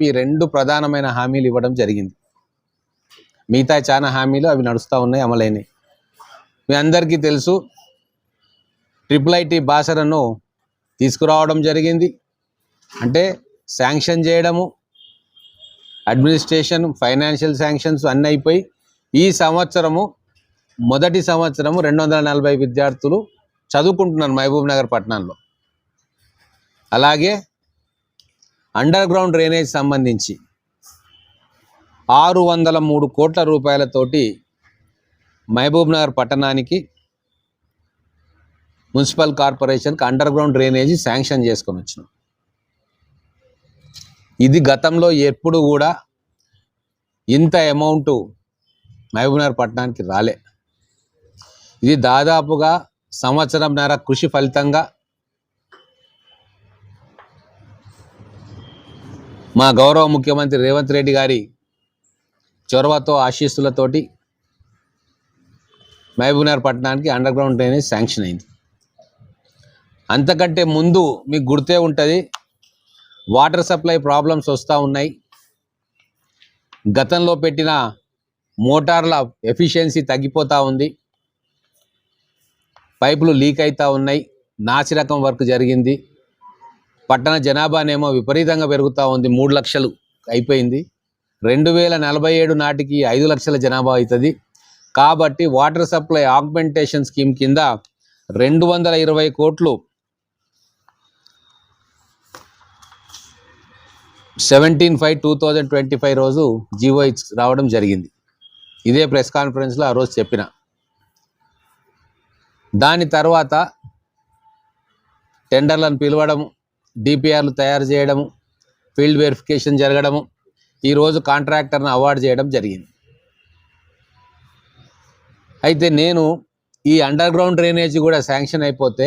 ఈ రెండు ప్రధానమైన హామీలు ఇవ్వడం జరిగింది. మిగతా చాలా హామీలు అవి నడుస్తూ ఉన్నాయి అమలైనవి. మీ అందరికీ తెలుసు ట్రిపుల్ ఐటీ బాసరను తీసుకురావడం జరిగింది. అంటే శాంక్షన్ చేయడము అడ్మినిస్ట్రేషన్ ఫైనాన్షియల్ శాంక్షన్స్ అన్నీ అయిపోయి ఈ సంవత్సరము మొదటి సంవత్సరము రెండు వందల నలభై విద్యార్థులు చదువుకుంటున్నారు మహబూబ్ నగర్ పట్టణంలో అలాగే అండర్ గ్రౌండ్ డ్రైనేజ్ సంబంధించి ఆరు వందల మూడు కోట్ల రూపాయలతోటి మహబూబ్ నగర్ పట్టణానికి మున్సిపల్ కార్పొరేషన్కి అండర్ గ్రౌండ్ డ్రైనేజీ శాంక్షన్ చేసుకొని వచ్చినాం. ఇది గతంలో ఎప్పుడు కూడా ఇంత అమౌంట్ మహబూబ్నగర్ పట్టణానికి రాలే. ఇది దాదాపుగా సంవత్సరంన్నర కృషి ఫలితంగా మా గౌరవ ముఖ్యమంత్రి రేవంత్ రెడ్డి గారి చొరవతో ఆశీస్సులతోటి మహబూబ్నగర్ పట్టణానికి అండర్ గ్రౌండ్ డ్రైనేజ్ శాంక్షన్ అయింది. అంతకంటే ముందు మీకు గుర్తే ఉంటుంది వాటర్ సప్లై ప్రాబ్లమ్స్ వస్తూ ఉన్నాయి. గతంలో పెట్టిన మోటార్ల ఎఫిషియన్సీ తగ్గిపోతూ ఉంది. పైపులు లీక్ అవుతూ ఉన్నాయి. నాసిరకం వర్క్ జరిగింది. పట్టణ జనాభానేమో విపరీతంగా పెరుగుతూ ఉంది. మూడు లక్షలు అయిపోయింది. రెండు వేల నలభై ఏడు నాటికి ఐదు లక్షల జనాభా అవుతుంది. కాబట్టి వాటర్ సప్లై ఆగ్మెంటేషన్ స్కీమ్ కింద రెండు వందల ఇరవై కోట్లు seventeen five two thousand twenty five రోజు జీవో రావడం జరిగింది. ఇదే ప్రెస్ కాన్ఫరెన్స్లో ఆ రోజు చెప్పిన. దాని తర్వాత టెండర్లను పిలవడము డిపిఆర్లు తయారు చేయడము ఫీల్డ్ వెరిఫికేషన్ జరగడము ఈరోజు కాంట్రాక్టర్ను అవార్డు చేయడం జరిగింది. అయితే నేను ఈ అండర్ గ్రౌండ్ డ్రైనేజీ కూడా శాంక్షన్ అయిపోతే